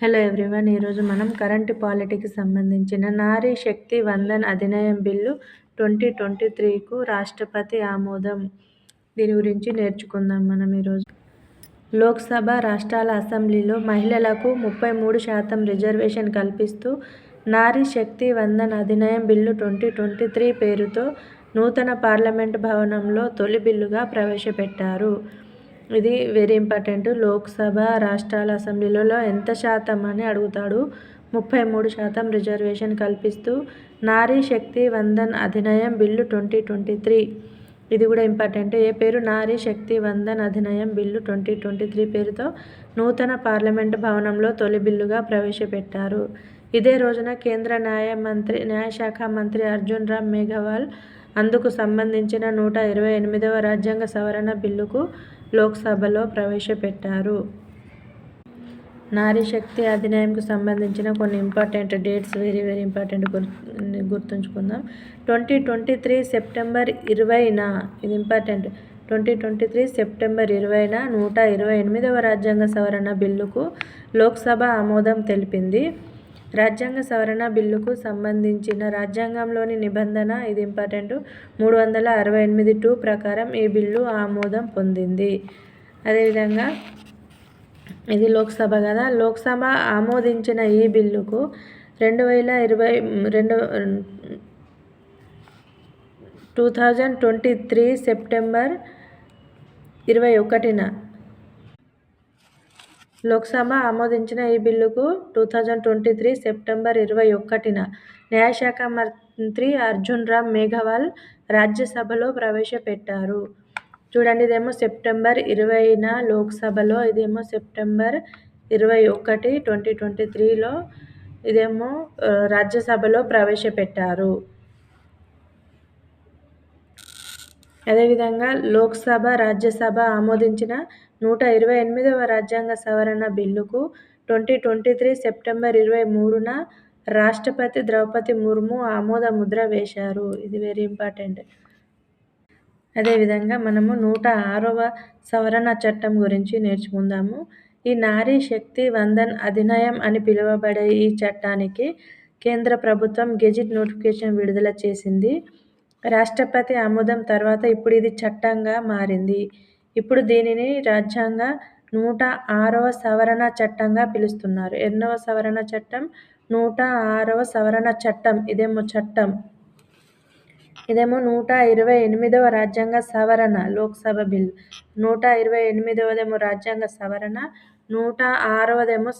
Hello everyone ఈరోజు మనం current పాలిటీకి సంబంధించిన Nari Shakti Vandan Adhiniyam bill twenty twenty త్రీకు రాష్ట్రపతి ఆమోదం. దీని గురించి నేర్చుకుందాం మనం ఈరోజు లోక్సభ రాష్ట్రాల అసెంబ్లీలో మహిళలకు ముప్పై మూడు శాతం రిజర్వేషన్ కల్పిస్తూ Nari Shakti Vandan Adhiniyam bill twenty twenty three పేరుతో నూతన పార్లమెంటు భవనంలో తొలి బిల్లుగా ప్రవేశపెట్టారు. ఇది వెరీ ఇంపార్టెంట్. లోక్సభ రాష్ట్రాల అసెంబ్లీలలో ఎంత శాతం అని అడుగుతాడు? ముప్పై మూడు శాతం రిజర్వేషన్ కల్పిస్తూ Nari Shakti Vandan Adhiniyam bill twenty twenty three. ఇది కూడా ఇంపార్టెంట్. ఏ పేరు? Nari Shakti Vandan Adhiniyam bill twenty twenty three పేరుతో నూతన పార్లమెంట్ భవనంలో తొలి బిల్లుగా ప్రవేశపెట్టారు. ఇదే రోజున కేంద్ర న్యాయ మంత్రి న్యాయశాఖ మంత్రి అర్జున్ రామ్ మేఘవాల్ అందుకు సంబంధించిన నూట ఇరవై ఎనిమిదవ రాజ్యాంగ సవరణ బిల్లుకు లోక్సభలో ప్రవేశపెట్టారు. నారీ శక్తి అధినియంకు సంబంధించిన కొన్ని important dates very very important గుర్తుంచుకుందాం. Twenty twenty three September ఇరవైన ఇది important. Twenty twenty three September ఇరవైన నూట ఇరవై ఎనిమిదవ రాజ్యాంగ సవరణ బిల్లుకు లోక్సభ ఆమోదం తెలిపింది. రాజ్యాంగ సవరణ బిల్లుకు సంబంధించిన రాజ్యాంగంలోని నిబంధన ఇది ఇంపార్టెంట్. మూడు వందల అరవై ఎనిమిది టూ ప్రకారం ఈ బిల్లు ఆమోదం పొందింది. అదేవిధంగా ఇది లోక్సభ కదా. లోక్సభ ఆమోదించిన ఈ బిల్లుకు రెండు వేల ఇరవై రెండు two thousand twenty three September ఇరవై ఒకటిన లోక్సభ ఆమోదించిన ఈ బిల్లుకు two thousand twenty three September ఇరవై ఒకటిన న్యాయశాఖ మంత్రి అర్జున్ రామ్ మేఘవాల్ రాజ్యసభలో ప్రవేశపెట్టారు. చూడండి ఇదేమో సెప్టెంబర్ ఇరవైన లోక్సభలో ఇదేమో సెప్టెంబర్ ఇరవై ఒకటి ట్వంటీ ట్వంటీ త్రీలో ఇదేమో రాజ్యసభలో ప్రవేశపెట్టారు. అదేవిధంగా లోక్సభ రాజ్యసభ ఆమోదించిన నూట ఇరవై ఎనిమిదవ రాజ్యాంగ సవరణ బిల్లుకు ట్వంటీ ట్వంటీ త్రీ సెప్టెంబర్ ఇరవై మూడున రాష్ట్రపతి ద్రౌపది ముర్ము ఆమోద ముద్ర వేశారు. ఇది వెరీ ఇంపార్టెంట్ అదేవిధంగా మనము నూట ఆరవ సవరణ చట్టం గురించి నేర్చుకుందాము. ఈ నారీ శక్తి వందన్ అధినయం అని పిలువబడే ఈ చట్టానికి కేంద్ర ప్రభుత్వం గెజిట్ నోటిఫికేషన్ విడుదల చేసింది. రాష్ట్రపతి ఆమోదం తర్వాత ఇప్పుడు ఇది చట్టంగా మారింది. ఇప్పుడు దీనిని రాజ్యాంగ నూట ఆరవ సవరణ చట్టంగా పిలుస్తున్నారు. ఎన్నవ సవరణ చట్టం నూట ఆరవ సవరణ చట్టం ఇదేమో చట్టం. ఇదేమో నూట ఇరవై ఎనిమిదవ రాజ్యాంగ సవరణ లోక్సభ బిల్. నూట ఇరవై ఎనిమిదవదేమో రాజ్యాంగ సవరణ నూట ఆరవదేమో